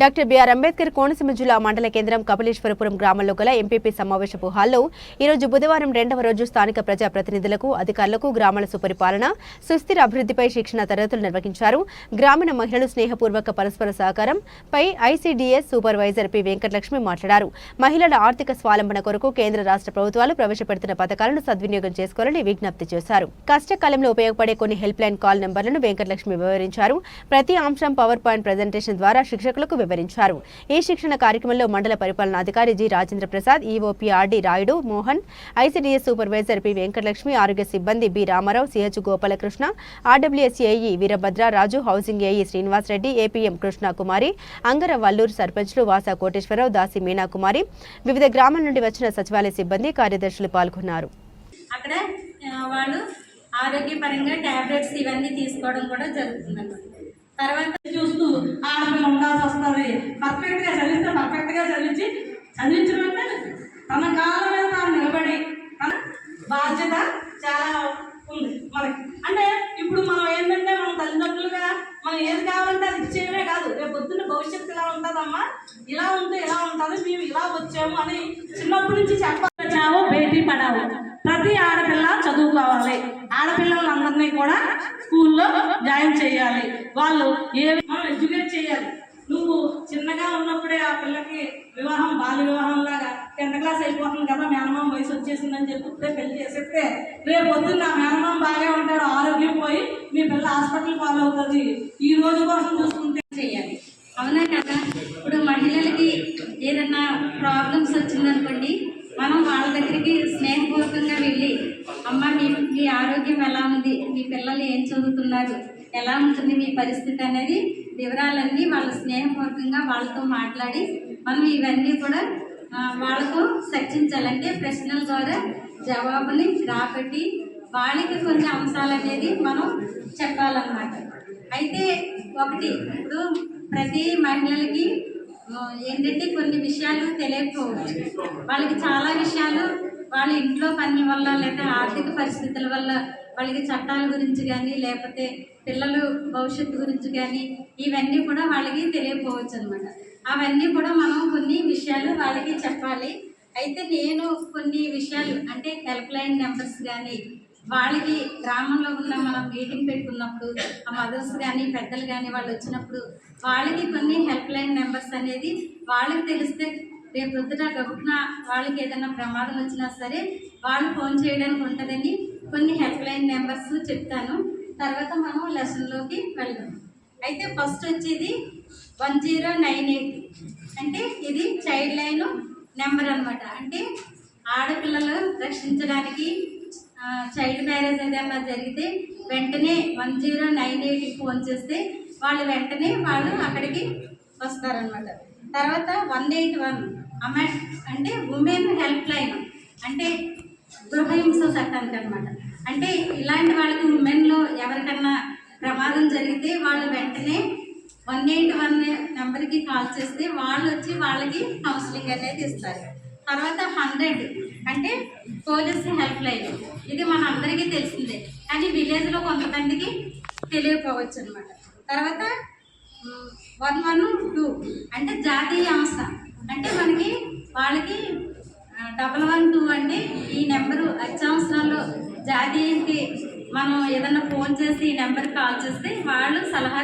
Doctor BR Ambedkar Konaseema జిల్లా మండల కేంద్రం కపిలేశ్వరపురం గ్రామంలో గల ఎంపీపీ సమావేశపు హాల్లో ఈరోజు బుధవారం రెండవ రోజు స్థానిక ప్రజాప్రతినిధులకు అధికారులకు గ్రామాల సుపరిపాలన సుస్థిర అభివృద్ధిపై శిక్షణ తరగతులు నిర్వహించారు. గ్రామీణ మహిళలు స్నేహపూర్వక పరస్పర సహకారం పై ఐసీడీఎస్ సూపర్వైజర్ పి వెంకటలక్ష్మి మాట్లాడారు. మహిళల ఆర్థిక స్వాలంబన కొరకు కేంద్ర రాష్ట్ర ప్రభుత్వాలు ప్రవేశపెడుతున్న పథకాలను సద్వినియోగం చేసుకోవాలని విజ్ఞప్తి చేశారు. కష్టకాలంలో ఉపయోగపడే కొన్ని హెల్ప్ లైన్ కాల్ నెంబర్లను వెంకటలక్ష్మి వివరించారు. ప్రతి అంశం పవర్ పాయింట్ ప్రజెంటేషన్ ద్వారా శిక్షకులకు వివరించారు. ఈ శిక్షణ కార్యక్రమంలో మండల పరిపాలనాధికారి G Rajendra Prasad EOP RD Rayudu Mohan ICDS supervisor P Venkatalakshmi ఆరోగ్య సిబ్బంది B Ramarao CH Gopalakrishna RWS AE Veerabhadra Raju housing AE Srinivas Reddy APM Krishnakumari Angara Valluru సర్పంచ్లు వాసా కోటేశ్వరరావు దాసి మీనాకుమారి వివిధ గ్రామాల నుండి వచ్చిన సచివాలయ సిబ్బంది కార్యదర్శులు పాల్గొన్నారు. అక్కడ వాళ్ళు ఆరోగ్యపరంగా టాబ్లెట్స్ ఇవన్నీ తీసుకోవడం కూడా జరుగుతుంది తర్వాత చూస్తూ ఆడపిల్ల పర్ఫెక్ట్గా చదివిస్తే పర్ఫెక్ట్గా చదివించి చదివించడం తన కాళ్ళ మీద తాను నిలబడి తన బాధ్యత చాలా ఉంది మనకి. అంటే ఇప్పుడు మనం ఏంటంటే మన తల్లిదండ్రులుగా మనం ఏది కావాలంటే అది ఇచ్చేయమే కాదు. రేపు పొద్దున్న భవిష్యత్తు ఇలా ఉంటుందమ్మా? ఇలా ఉంటే ఇలా ఉంటుంది? మేము ఇలా వచ్చాము అని చిన్నప్పటి నుంచి చెప్పావు బేటీ పడావు ప్రతి ఆడపిల్ల చదువుకోవాలి. ఆడపిల్లలందరినీ కూడా స్కూల్లో జాయిన్ చేయాలి. వాళ్ళు ఏ మనం ఎడ్యుకేట్ చేయాలి. ఇప్పుడే పెళ్ళి చేసేస్తే రేపు పొద్దున్న ఆ మేనమామ బాగా ఉంటాడు ఆరోగ్యం పోయి మీ పిల్ల హాస్పిటల్ పాలవుతుంది ఈ రోజు కోసం చూసుకుంటే చేయాలి. అవునా కదా? ఇప్పుడు మహిళలకి ఏదన్నా ప్రాబ్లమ్స్ వచ్చిందనుకోండి మనం వాళ్ళ దగ్గరికి స్నేహపూర్వకంగా వెళ్ళి అమ్మ మీ మీ ఆరోగ్యం ఎలా ఉంది? మీ పిల్లలు ఏం చదువుతున్నారు? ఎలా ఉంటుంది మీ పరిస్థితి? అనేది వివరాలన్నీ వాళ్ళ స్నేహపూర్వకంగా వాళ్ళతో మాట్లాడి మనం ఇవన్నీ కూడా వాళ్ళతో చర్చించాలంటే ప్రశ్నల ద్వారా జవాబుని రాబట్టి వాళ్ళకి కొన్ని అంశాలు అనేది మనం చెప్పాలన్నమాట. అయితే ఒకటి ఇప్పుడు ప్రతి మహిళలకి ఏంటంటే కొన్ని విషయాలు తెలియకపోవచ్చు. వాళ్ళకి చాలా విషయాలు వాళ్ళ ఇంట్లో పని వల్ల లేదా ఆర్థిక పరిస్థితుల వల్ల వాళ్ళకి చట్టాల గురించి కానీ లేకపోతే పిల్లలు భవిష్యత్తు గురించి కానీ ఇవన్నీ కూడా వాళ్ళకి తెలియకపోవచ్చు అనమాట అవన్నీ కూడా మనం కొన్ని విషయాలు వాళ్ళకి చెప్పాలి. అయితే నేను కొన్ని విషయాలు అంటే హెల్ప్ లైన్ నెంబర్స్ కానీ వాళ్ళకి గ్రామంలో ఉన్న మనం మీటింగ్ పెట్టుకున్నప్పుడు ఆ మదర్స్ కానీ పెద్దలు కానీ వాళ్ళు వచ్చినప్పుడు వాళ్ళకి కొన్ని హెల్ప్ లైన్ నెంబర్స్ అనేది వాళ్ళకి తెలిస్తే రేపు పొద్దున గబున వాళ్ళకి ఏదైనా ప్రమాదం వచ్చినా సరే వాళ్ళు ఫోన్ చేయడానికి ఉంటుందని కొన్ని హెల్ప్ లైన్ నెంబర్స్ చెప్తాను. తర్వాత మనం లెసన్లోకి వెళ్దాం. అయితే ఫస్ట్ వచ్చేది వన్ జీరో నైన్ ఎయిట్ అంటే ఇది చైల్డ్ లైన్ నెంబర్ అనమాట అంటే ఆడపిల్లలు రక్షించడానికి చైల్డ్ మ్యారేజ్ ఏదైనా జరిగితే వెంటనే వన్ జీరో నైన్ ఎయిట్కి ఫోన్ చేస్తే వాళ్ళు వెంటనే వాళ్ళు అక్కడికి వస్తారనమాట తర్వాత వన్ ఎయిట్ వన్ అమ్మ అంటే ఉమెన్ హెల్ప్ లైన్ అంటే గృహహింస చట్టానికి అనమాట అంటే ఇలాంటి వాళ్ళకి ఉమెన్లో ఎవరికన్నా ప్రమాదం జరిగితే వాళ్ళు వెంటనే వన్ ఎయిట్ వన్ నెంబర్కి కాల్ చేస్తే వాళ్ళు వచ్చి వాళ్ళకి కౌన్సిలింగ్ అనేది ఇస్తారు. తర్వాత హండ్రెడ్ అంటే పోలీస్ హెల్ప్ లైన్ ఇది మన అందరికీ తెలిసిందే. కానీ విలేజ్లో కొంతమందికి తెలియకపోవచ్చు అనమాట తర్వాత వన్ వన్ టూ అంటే జాతీయ సంస్థ అంటే మనకి వాళ్ళకి డబల్ వన్ టూ అంటే ఈ నెంబరు అత్యవసరాల్లో జాతీయకి మనం ఏదన్నా ఫోన్ చేసి ఈ నెంబర్కి కాల్ చేస్తే వాళ్ళు సలహా